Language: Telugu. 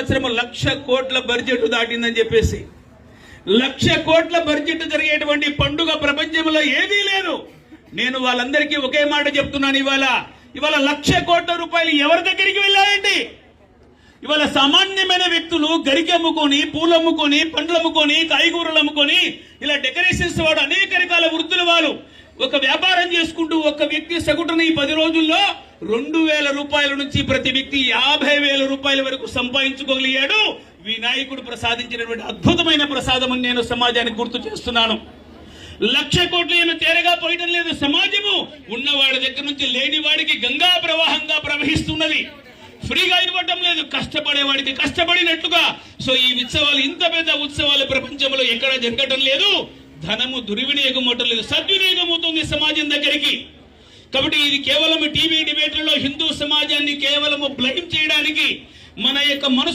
సంవత్సరం లక్ష కోట్ల బడ్జెట్ దాటిందని చెప్పేసి లక్ష కోట్ల బడ్జెట్ జరిగేటువంటి పండుగ ప్రపంచంలో ఏదీ లేదు. నేను వాళ్ళందరికీ ఒకే మాట చెప్తున్నాను ఇవాళ. ఇవాళ లక్ష కోట్ల రూపాయలు ఎవరి దగ్గరికి వెళ్ళాయండి ఇవాళ సామాన్యమైన వ్యక్తులు గరికి అమ్ముకొని పూలు అమ్ముకొని పండ్లు అమ్ముకొని కాయగూరలు అమ్ముకొని ఇలా డెకరేషన్స్ వాడు అనేక రకాల వృత్తులు వారు. ఒక వ్యాపారం చేసుకుంటూ ఒక వ్యక్తి సగటున ఈ పది రోజుల్లో రెండు వేల రూపాయల నుంచి ప్రతి వ్యక్తి యాభై వేల రూపాయల వరకు సంపాదించుకోగలిగాడు. వినాయకుడు ప్రసాదించినటువంటి అద్భుతమైన ప్రసాదం అని నేను సమాజానికి గుర్తు చేస్తున్నాను. లక్ష కోట్లు ఏమి తేరగా పోయడం లేదు సమాజము. ఉన్నవాడి దగ్గర నుంచి లేని వాడికి గంగా ప్రవాహంగా ప్రవహిస్తున్నది. ఫ్రీగా ఇవ్వటం లేదు కష్టపడే వాడికి కష్టపడినట్టుగా సో ఈ ఉత్సవాలు ఇంత పెద్ద ఉత్సవాలు ప్రపంచంలో ఎక్కడ జరగటం లేదు. ధనము దుర్వినియోగం అవటం లేదు సద్వినియోగం అవుతుంది సమాజం దగ్గరికి. కాబట్టి ఇది కేవలం టీవీ డిబేట్లలో హిందూ సమాజాన్ని కేవలం బ్లైమ్ చేయడానికి మన యొక్క మనసు